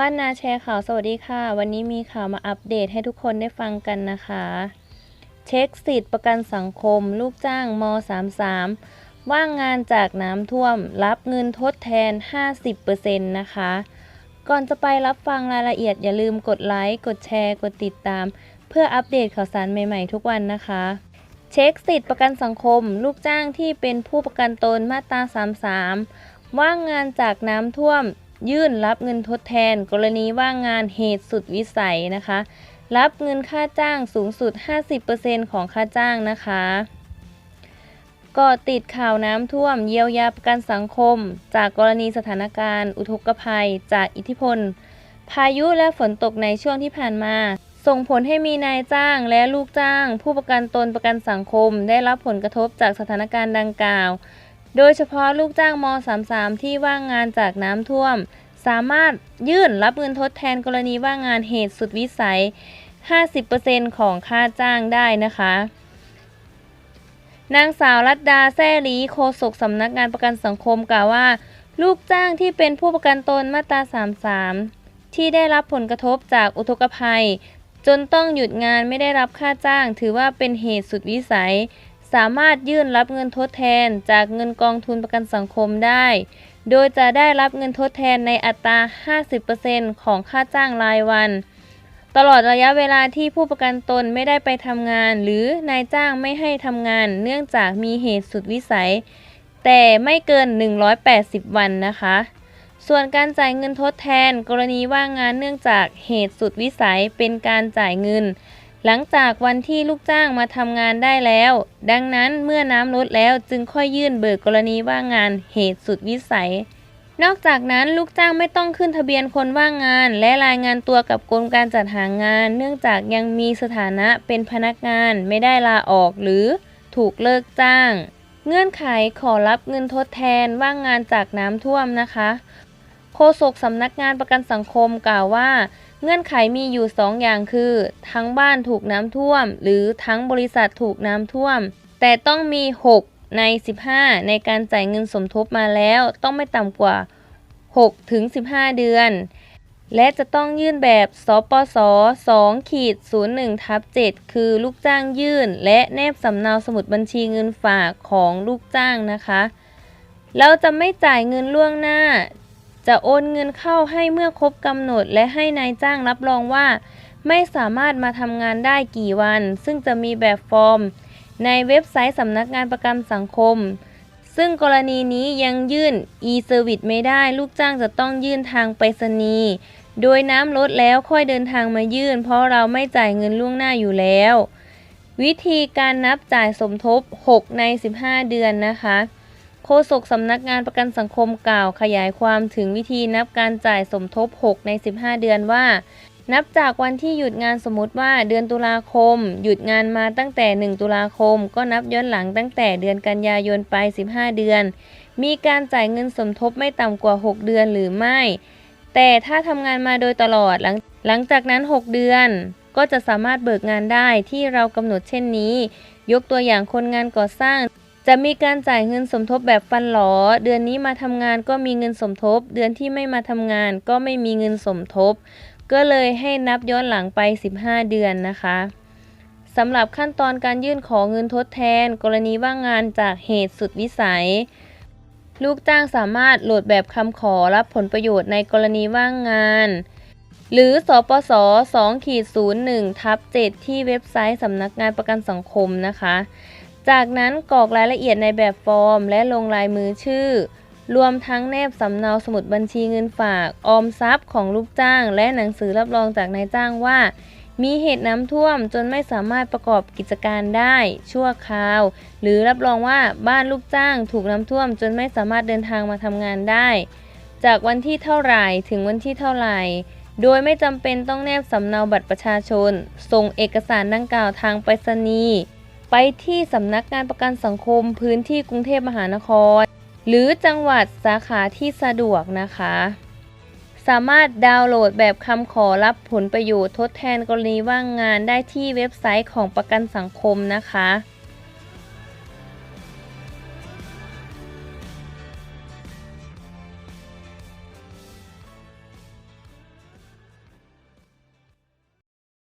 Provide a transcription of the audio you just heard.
บ้านนาแชร์ข่าวสวัสดีค่ะ วันนี้มีข่าวมาอัปเดตให้ทุกคนได้ฟังกันนะคะ เช็คสิทธิ์ประกันสังคม ลูกจ้างม 33 ว่างงานจากน้ำท่วม รับเงินทดแทน 50%นะคะ ก่อนจะไปรับฟังรายละเอียดอย่าลืมกดไลค์ กดแชร์ กดติดตาม เพื่ออัปเดตข่าวสารใหม่ๆ ทุกวันนะคะ เช็คสิทธิ์ประกันสังคม ลูกจ้างที่เป็นผู้ประกันตนมาตรา 33 ว่างงานจากน้ำท่วม ยื่นรับเงินทดแทน กรณีว่างงานเหตุสุดวิสัยนะคะ รับเงินค่าจ้างสูงสุด 50%ของค่าจ้างนะคะก็ติดข่าวน้ำท่วมเยียวยาประกันสังคม จากกรณีสถานการณ์ อุทกภัย จากอิทธิพล พายุและฝนตกในช่วงที่ผ่านมา ส่งผลให้มีนายจ้างและลูกจ้าง ผู้ประกันตนประกันสังคม ได้รับผลกระทบจากสถานการณ์ดังกล่าว โดยเฉพาะลูกจ้างม .33 ที่ว่างงานจากน้ำท่วม สามารถยื่นรับเงินทดแทนกรณีว่างงานเหตุสุดวิสัย 50%ของค่าจ้างได้นะคะ นางสาวรัตดาแซ่ลีโฆษกสำนักงานประกันสังคมกล่าวว่า ลูกจ้างที่เป็นผู้ประกันตนมาตรา 33 ที่ได้รับผลกระทบจากอุทกภัย จนต้องหยุดงานไม่ได้รับค่าจ้าง ถือว่าเป็นเหตุสุดวิสัย สามารถยื่นรับเงินทดแทนจากเงินกองทุนประกันสังคมได้ โดยจะได้รับเงินทดแทนในอัตรา 50%ของค่าจ้างรายวัน ตลอดระยะเวลาที่ผู้ประกันตนไม่ได้ไปทำงาน หรือนายจ้างไม่ให้ทำงาน เนื่องจากมีเหตุสุดวิสัย แต่ไม่เกิน 180 วันนะคะ ส่วนการจ่ายเงินทดแทน กรณีว่างงานเนื่องจากเหตุสุดวิสัยเป็นการจ่ายเงิน หลังจากวันที่ลูกจ้างมาทำงานได้แล้ว ดังนั้นเมื่อน้ำลดแล้วจึงค่อยยื่นเบิกกรณีว่างงานเหตุสุดวิสัย นอกจากนั้นลูกจ้างไม่ต้องขึ้นทะเบียนคนว่างงาน และรายงานตัวกับกรมการจัดหางาน เนื่องจากยังมีสถานะเป็นพนักงานไม่ได้ลาออกหรือถูกเลิกจ้าง เงื่อนไขขอรับเงินทดแทนว่างงานจากน้ำท่วมนะคะ โฆษกสำนักงานประกันสังคมกล่าวว่า เงื่อนไขมีอยู่ 2 อย่างคือ ทั้งบ้านถูกน้ำท่วม หรือทั้งบริษัทถูกน้ำท่วม แต่ต้องมี 6 ใน 15 ในการจ่ายเงินสมทบมาแล้วต้องไม่ต่ำกว่า 6 ถึง 15 เดือน และจะต้องยื่นแบบสปส2ขีด01ทับ7คือลูกจ้างยื่น และแนบสำเนาสมุดบัญชีเงินฝากของลูกจ้างนะคะ เราจะไม่จ่ายเงินล่วงหน้า จะโอนเงินเข้าให้เมื่อครบกำหนด และให้นายจ้างรับรองว่า ไม่สามารถมาทำงานได้กี่วัน ซึ่งจะมีแบบฟอร์ม ในเว็บไซต์สำนักงานประกันสังคม ซึ่งกรณีนี้ยังยื่น e-service ไม่ได้ ลูกจ้างจะต้องยื่นทางไปรษณีย์โดยน้ำลดแล้วค่อยเดินทางมายื่น เพราะเราไม่จ่ายเงินล่วงหน้าอยู่แล้ว วิธีการนับจ่ายสมทบ 6 ใน 15 เดือนนะคะ โฆษกสำนักงานประกันสังคมกล่าวขยายความถึงวิธีนับการจ่ายสมทบ 6 ใน 15 เดือนว่า นับจากวันที่หยุดงานสมมติว่าเดือนตุลาคม หยุดงานมาตั้งแต่ 1 ตุลาคม ก็นับย้อนหลังตั้งแต่เดือนกันยายนไป 15 เดือน มีการจ่ายเงินสมทบไม่ต่ำกว่า 6 เดือนหรือไม่ แต่ถ้าทำงานมาโดยตลอดหลังหลังจากนั้น 6 เดือนก็จะสามารถเบิกงานได้ที่เรากำหนดเช่นนี้ ยกตัวอย่างคนงานก่อสร้าง จะมีการจ่ายเงินสมทบแบบฟันหลอ เดือนนี้มาทำงานก็มีเงินสมทบ เดือนที่ไม่มาทำงานก็ไม่มีเงินสมทบ ก็เลยให้นับย้อนหลังไป 15 เดือนนะคะสำหรับขั้นตอนการยื่นขอเงินทดแทน กรณีว่างงานจากเหตุสุดวิสัย ลูกจ้างสามารถโหลดแบบคำขอรับผลประโยชน์ในกรณีว่างงาน หรือสปส2ขีด01ทับ7ที่เว็บไซต์สำนักงานประกันสังคมนะคะ จากนั้นกรอกรายละเอียดในแบบฟอร์ม และลงลายมือชื่อ รวมทั้งแนบสำเนาสมุดบัญชีเงินฝาก ออมทรัพย์ของลูกจ้าง และหนังสือรับรองจากนายจ้างว่า มีเหตุน้ำท่วมจนไม่สามารถประกอบกิจการได้ ชั่วคราว หรือรับรองว่าบ้านลูกจ้าง ถูกน้ำท่วมจนไม่สามารถเดินทางมาทำงานได้ จากวันที่เท่าไหร่ถึงวันที่เท่าไหร่โดยไม่จำเป็นต้องแนบสำเนาบัตรประชาชน ส่งเอกสารดังกล่าวทางไปรษณีย์ ไปที่สำนักงานประกันสังคมพื้นที่กรุงเทพมหานคร หรือจังหวัดสาขาที่สะดวกนะคะ สามารถดาวน์โหลดแบบคำขอรับผลประโยชน์ทดแทนกรณีว่างงานได้ที่เว็บไซต์ของประกันสังคมนะคะ